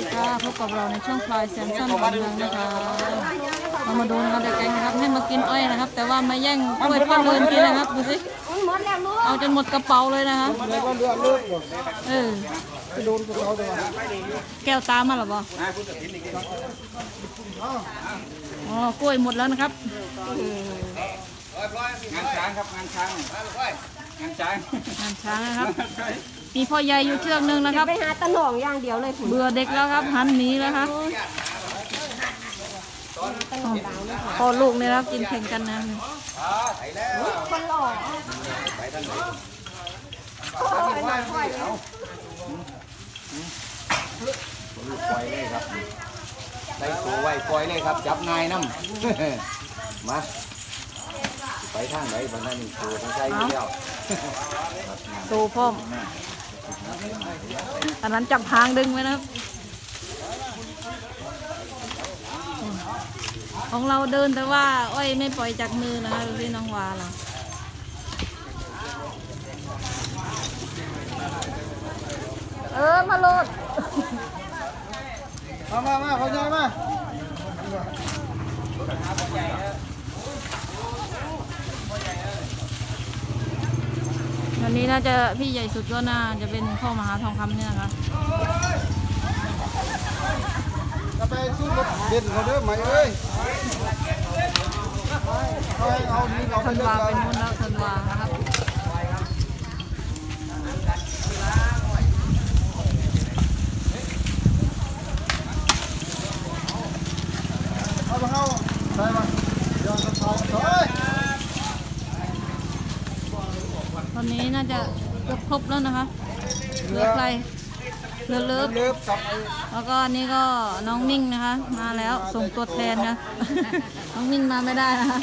ดีค่ะพบกับเราในช่วงพลายแซมสันวันเมืองนะคะเรามาดูนะครับเด็กแกงนะครับให้มากินอ้อยนะครับ แต่ว่ามาแย่งกล้วยพ่อเลินกินนะครับดูสิหมดแล้วลูกเอาจนหมดกระเป๋าเลยนะคะแล้วก็เลือดเลือดหมดเออไปโดนกับเขาแต่ว่าแก้วตามมาหรอบออ๋อกล้วยหมดแล้วนะครับงานช้างครับงานช้างงานช้างงานช้างนะครับ มีพ่อใหญ่อยู่เชือกหนึงนะครับ ไปหาตะหนองอย่างเดียวเลยคุณเบื่อเด็กแล้วครับหันหนีแล้วครับพ่อลูกเนี่ยครับกินแข่งกันนะคนหล่อลูกปล่อยเลยครับได้ตัวไว้ปล่อยเลยครับ จับนายน้ำมาไปทางไหนบ้านนี้ตัวทางใจอยู่แล้วโตพ่อม อันนั้นจับหางดึงไว้นะของเราเดินแต่ว่า อ้อยไม่ปล่อยจากมือนะคะดูที่น้องวาเราเออ มาโหลด มามามาเขาใหญ่มา วันนี้น่าจะพี่ใหญ่สุดก็น่าจะเป็นพ่อมหาทองคำเนี่ยนะคะจะไปสู้รถเด่นเขาเด้อไหมเอ้ยเอาเอานี่เราไปธันเลือวาดเป็นมุนแล้วธันวานะครับ เอามาเข้าใส่มาเดี๋ยวจะเขาเฮ้ย ตอนนี้น่าจะเกือบ ครบแล้วนะคะเหลือใครเหลือเลิฟเลิฟกับไอ้แล้วก็อันนี้ก็น้องมิ่งนะคะ มาแล้วส่งตัวแทนนะน้องมิ่งมาไม่ได้นะคะ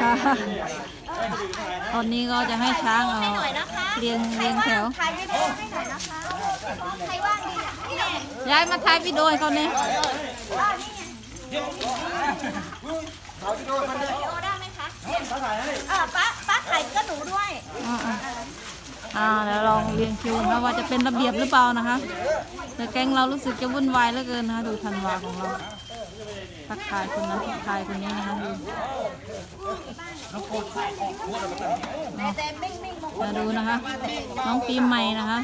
ค่ะตอนนี้ก็จะให้ช้างเอาเรียงเรียงแถวถ่ายวิดีโอให้หน่อยนะคะใครว่างดีอะนี่ไงย้ายมาถ่ายวิดีโอให้เขาเนี่ยว่านี่ไงวิดี โอได้ไหมคะเออป้าป้าถ่ายก็หนูด้วยอ่าอ่าอ่าเดี๋ยวลองเรียงคิวนะว่าจะเป็นระเบียบหรือเปล่านะคะแต่แก๊งเรารู้สึกจะวุ่นวายเหลือเกินนะคะดูธันวาของเราทักทายคนนั้นทักทายคนนี้นะคะดูแต่แต่มิ่งมิ่งมงคลมาดูนะคะ น้องปีใหม่นะคะ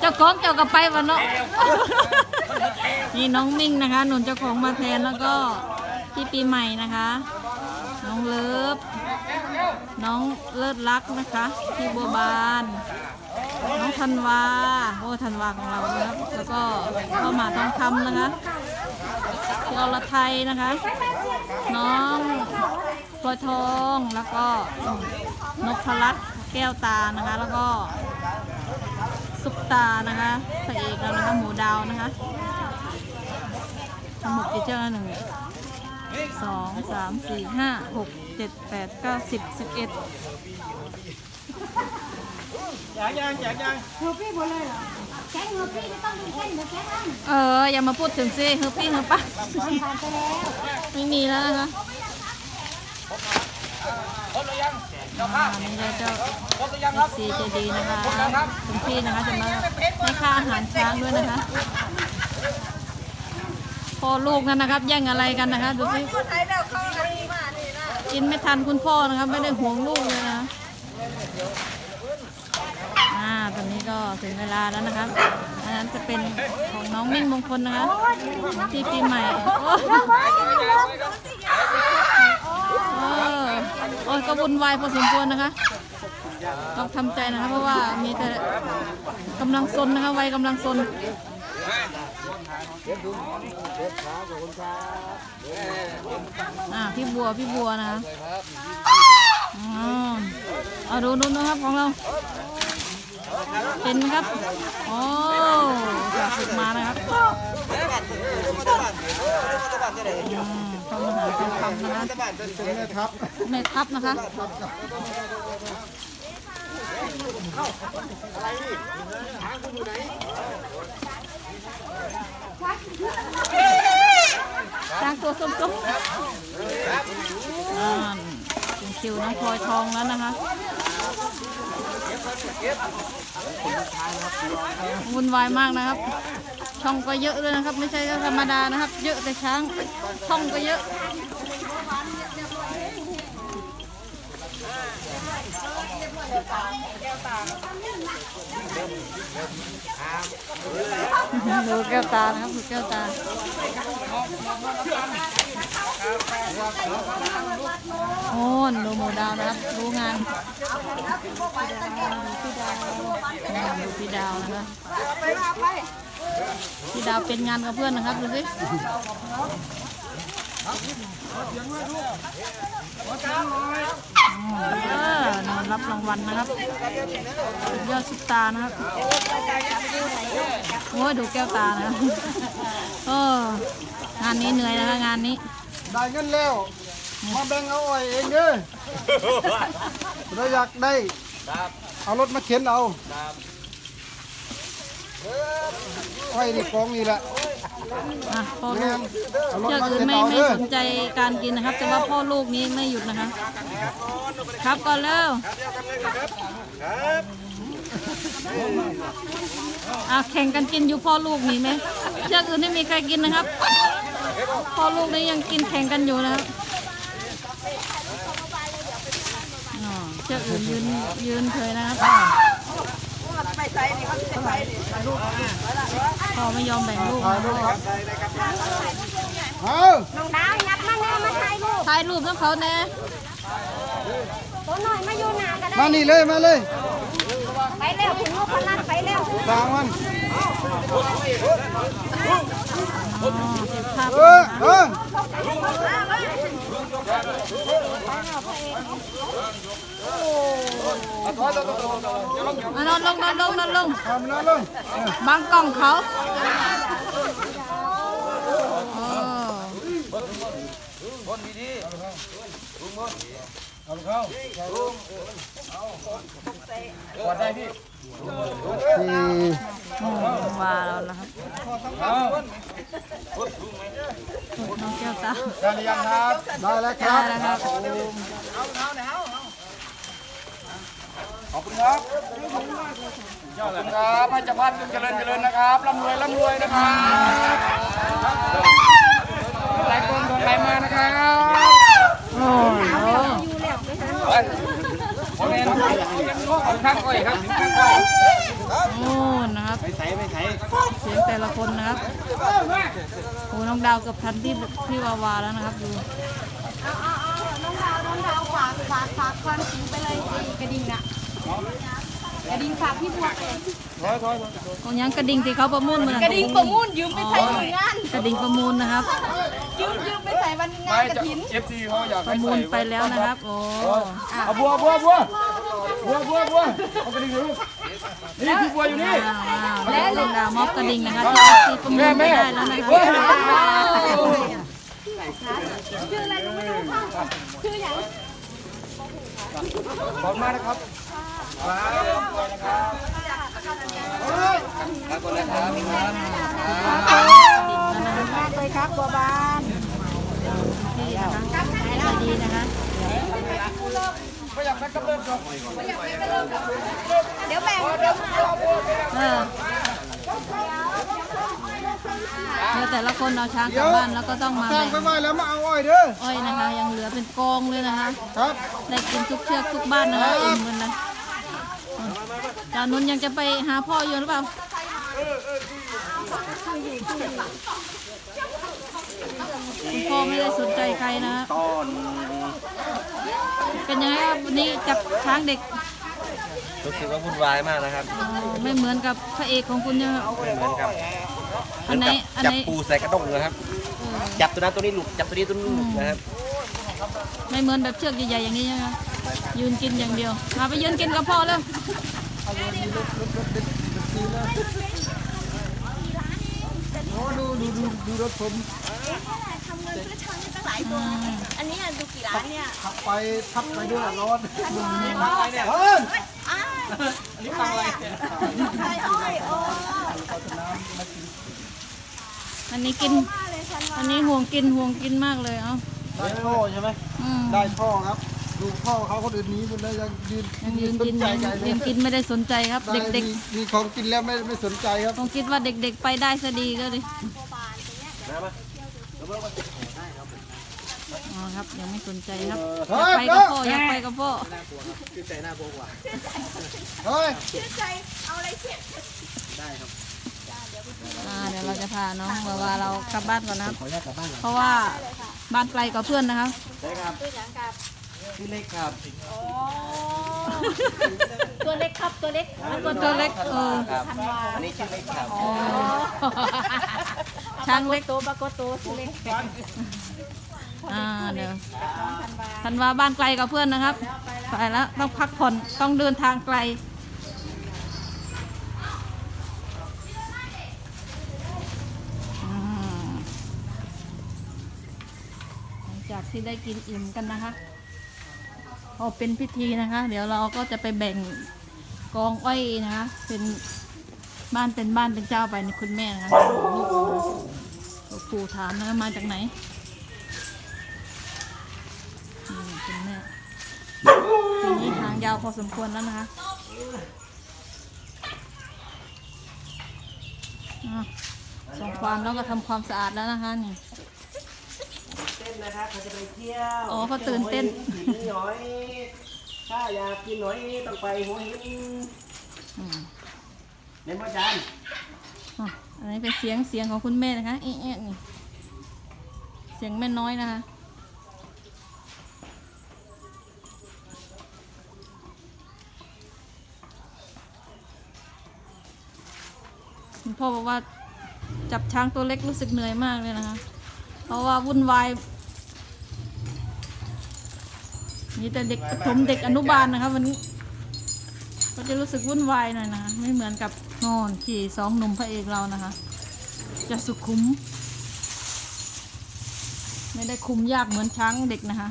เจ้าของเจ้ากับไปวะเนาะ นี่น้องมิ่งนะคะ หนุนเจ้าของมาแทนแล้วก็พี่ปีใหม่นะคะ น้องเลิฟ น้องเลิศรักนะคะ พี่บัวบาน น้องธันวาโอ้ธันวาของเรานะครับแล้วก็เข้ามาทองคำนะคะพี่อรไทยนะคะ น้องพลอยทองแล้วก็นพรัตน์แก้วตานะคะ แล้วก็ ตานะคะพระเอกแล้วนะคะ หมูดาวนะคะทั้งหมดกี่เจ้าหนึ่งสองสามสี่ห้าหกเจ็ดแปดเก้าสิบสิบเอ็ดอยากยังอยากยังแก๊งเงือพี่ไม่ต้องดูแก๊งเดี๋ยวแก๊งอันเออ อย่ามาพูดถึงสิเฮอปี้เฮอป้าผ่านไปแล้วไม่มีแล้วนะคะ อ่านี่เราจะซีใจดีนะคะคุณพี่นะคะจะมาให้ค่าอาหารช้างด้วยนะคะพ่อลูกนั่นนะครับ แย่งอะไรกันนะคะดูสิกินไม่ทันคุณพ่อนะครับไม่ได้ห่วงลูกเลยนะอ่าตอนนี้ก็ถึงเวลาแล้วนะครับอันนั้นจะเป็นของน้องมิ่งมงคลนะคะที่ปีใหม่โอ้เออโอ้ย ก็วุ่นวายพอสมควรนะคะ ต้องทำใจนะคะ เพราะว่ามีแต่กำลังซนนะคะวัยกำลังซนอ่าพี่บัวพี่บัวนะคะอ๋อเอาดูดูนะครับของเราเป็นไหมครับ โอ้ฝึกมานะครับ อืมามาหาเป็นคำนะคะเป็นแม่ทัพแม่ทับนะคะช้างตัวส้มๆอ่าถึงคิวน้องพลอยทองแล้วนะคะวุ่นวายมากนะครับ ช่องก็เยอะเลยนะครับ ไม่ใช่ธรรมดานะครับ เยอะแต่ช้างช่องก็เยอะดูแก้วตานะครับดูแก้วตาโอ้นดูหมูดาวนะครับรู้งานดูพี่ดาวนะคะ พี่ดาวเป็นงานกับเพื่อนนะครับดูสิเออนอนรับรางวัลนะครับสุดยอดสุดตานะครับ โอ้ยดูแก้วตานะครับเอองานนี้เหนื่อยนะคะงานนี้ ได้เงินแล้ว มาแบ่งเอาอ้อยเองเด้อเราอยากได้ เอารถมาเข็นเอา อ้อยนี่กองนี่แหละอะพ่อแม่ลูกนเอารถเชือกมาอื่นเข็นไม่เอาไม่เด้อสนใจการกินนะครับ แต่ว่าพ่อลูกนี้ไม่หยุดนะคะ ครับก่อนเร็วอะแข่งกันกินอยู่พ่อลูกมีไหมเชือกอื่นไม่มีใครกินนะครับ พ่อลูกนี้ยังกินแข่งกันอยู่นะครับอ๋อเชือกอื่นยืนยืนเฉยนะครับ พ่อไม่ยอมแบ่งลูกนะพ่อเอาน้องดาวยับมาแน่มาถ่ายรูปถ่ายรูปต้องเขาแน่ตัวหน่อยมาอยู่หนาก็ได้มานี่เลยมาเลย ไปเร็วคุณลูกพลันไปเร็วสางมันอ๋อเก็บภาพเออ เออมานอนลงนอนลงนอนลงทำนั่นเลยเออบังกล้องเขาโอ้สี่ว่าแล้วนะครับ น้องแก้วตาได้หรือยังครับ ได้แล้วคได้รับแล้วครับ ขอบคุณครับขอบคุณครับให้เจ้าบ้านเจริญเจริญนะครับร่ำรวยร่ำรวยนะครับหลายคนโดนไหลมานะครับโอ้โหผมเองข้างก้อยครับข้างก้อย โอ้นะครับไปใส่ไปใส่เสียงแต่ละคนนะครับโอ้น้องดาวเกือบทันที่พี่วาวาแล้วนะครับดูเอาเอาเอาน้องดาวน้องดาวฝากฝากฝากความจริงไปเลยไอ้กระดิ่งน่ะกระดิ่งฝากพี่บัวเองของยังกระดิ่งที่เขาประมูลเหมือนกระดิ่งประมูลยืมไปใส่หน่วยงานกระดิ่งประมูลนะครับยืมยืมไปใส่วันงานกระถินเอฟซีเขาอยากประมูลไปแล้วนะครับโอ้เอาบัวบัวบัวบัวบัวบัวเอากระดิ่งลูก นี่พี่บัวอยู่นี่ว้าวว้าวแล้วน้องดาวมอบกระดิ่งนะคะที่ที่ประมูลไปได้แล้วนะคะชื่ออะไรรู้ไหมลูกชื่ออย่างขอบคุณมากนะครับเลยครับบัวบานที่นะคะใจดีนะคะเดี๋ยวแบ่งเดี๋ยว เออเดี๋ยวแต่ละคนเอาช้างกลับบ้านแล้วก็ต้องมาสร้างแบ่งไปไว้แล้วมาเอาอ้อยเด้อ อ้อยนะคะ ยังเหลือเป็นกองเลยนะคะ ครับ ได้กินทุกเชือกทุกบ้านนะคะอิ่มกันนะจานุนยังจะไปหาพ่ออยู่หรือเปล่าคุณพ่อไม่ได้สนใจใครนะ ตอน เป็นยังไงครับวันนี้จับช้างเด็ก รู้สึกว่าวุ่นวายมากนะครับอ๋อไม่เหมือนกับพระเอกของคุณใช่ไหมครับ ไม่เหมือนกับอันไหนอันจับไหนปูใส่กระด้งนะครับ เออจับตัวนั้นตัวนี้หลุดจับตัวนี้ตัวนี้หลุดนะครับไม่เหมือนแบบเชือกใหญ่ๆอย่างนี้ใช่ไหมครับยืนกินอย่างเดียว มาไปยืนกินกับพ่อแล้วโอ้ดูดูดูดูรถผมทำเงินซื้อช้างได้ตั้งหลายตัว อันนี้ดูกี่ล้านเนี่ยขับไปทับไปด้วยร้อนเนี่ยเฮ้ย อ้าวนี่ฟังอะไรไทยอ้อยโอ้อันนี้กิน มาเลยใส่อันนี้ห่วงกินห่วงกินมากเลยเอ้าได้ท่อใช่ไหมอืมได้ท่อครับ ดูท่อเขาคนอื่นหนี้หมดเลยยังยืนยังยืนสกินใจยังใหญ่เลยยังกินไม่ได้สนใจครับ ได้เด็กมีมีของกินแล้วไม่ไม่สนใจครับ ๆคงคิดว่าเด็กๆไปได้ซะดีก็เลย อ๋อครับยังไม่สนใจครับอเฮ้ยากยไปกับพ่ออยากไปกับพ่อเฮ้ยอ่าเดี๋ยวเราจะพาน้องวาวาเรากลับบ้านก่อนนะครับเพราะว่าบ้านไกลกับเพื่อนนะครับพี่เล็กครับตัวเล็กครับตัวเล็กตัวตัวเล็กเออครับอันนี้ชื่อเล็กครับอ๋อช้างเล็กตัวปรากฏตัวตัวเล็ก อ่าเดี๋ยวธันวาบ้านไกลกับเพื่อนนะครับ ไปแล้วต้องพักผ่อนต้องเดินทางไกลหลังจากที่ได้กินอิ่มกันนะคะพอเป็นพิธีนะคะ เดี๋ยวเราก็จะไปแบ่งกองอ้อยนะคะ เป็นบ้านเป็นบ้านเป็นเจ้าไปในคุณแม่นะคะลูกปู่ถามนะมาจากไหนคุณแม่ทีนี้ทางยาวพอสมควรแล้วนะคะอะส่งความแล้วก็ทำความสะอาดแล้วนะคะนี่เต้นนะครับเขาจะไปเที่ยวอ๋อเขาตื่นเต้นกินหน่อยถ้าอยากกินหน่อยต้องไปหัวหินอืมเล่นว่าจานอะอันนี้เป็นเสียงเสียงของคุณแม่นะคะเอ๊ะเอ๊ะนี่เสียงแม่น้อยนะคะ คุณพ่อบอกว่าจับช้างตัวเล็กรู้สึกเหนื่อยมากเลยนะคะ เพราะว่าวุ่นวายมีแต่เด็กประถมเด็กอนุบาลนะคะวันนี้ก็จะรู้สึกวุ่นวายหน่อยนะะไม่เหมือนกับนอนขี่สองหนุ่มพระเอกเรานะคะ จะสุขุม ไม่ได้คุมยากเหมือนช้างเด็กนะคะ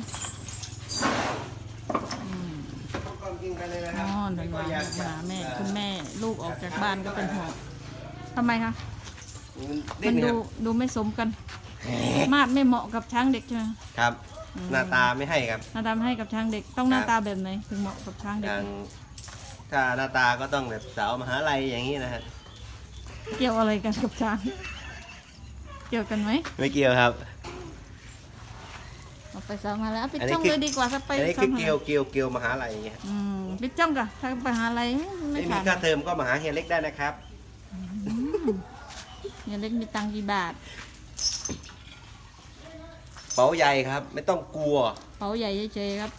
นอ๋รัอนวาหาแม่คุณแม่ ลูกออกจากบ้านก็เป็นห่วง ทำไมคะเล่มันนคดูรับดูไม่สมกัน มาดไม่เหมาะกับช้างเด็กใช่ไหมครับ หน้าตาไม่ให้ครับ หน้าตาไม่ให้กับช้างเด็กต้องหน้าครับตาแบบไหนถึงเหมาะกับช้างอเด็ก ย่างถ้าหน้าตาก็ต้องแบบสาวมหาลัยอย่างนี้นะฮะเกี่ยวอะไรกันกับช้าง เกี่ยวกันไหมไม่เกี่ยวครับ เอาไปซ้อมมาแล้วเอาไปอันนี้จ้องคือ เลยดีกว่าถ้าไปอันนี้ซ้อคือมมาเกี่ยวเกี่ยวเกี่ยวมหาลัยอย่างเงี้ยอืมไปจ้องกะถ้าไปหาอะไรไม่ไม่มีผ่านค่าเทอมก็มาหาเฮียเล็กได้นะครับ อย่าเล็กมีตังค์กี่บาทเป๋าใหญ่ครับ ไม่ต้องกลัว เป๋าใหญ่เฉยๆครับ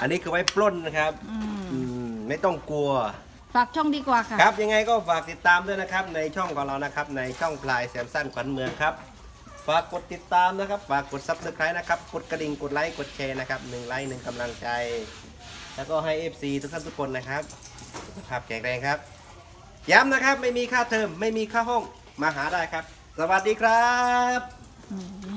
อันนี้คือไว้ปล้นนะครับ อืมอืมไม่ต้องกลัว ฝากช่องดีกว่าค่ะ ครับยังไงก็ฝากติดตามด้วยนะครับ ในช่องของเรานะครับ ในช่องพลายแซมสั้นขวัญเมืองครับ ฝากกดติดตามนะครับ ฝากกด subscribe นะครับ กดกระดิ่งกดไลค์กดแชร์นะครับหนึ่งไลค์หนึ่งกำลังใจ แล้วก็ให้ FC ทุกท่านทุกคนนะครับสุขภาพแข็งแรงครับ ย้ำนะครับ ไม่มีค่าเทอมไม่มีค่าห้องมาหาได้ครับ สวัสดีครับ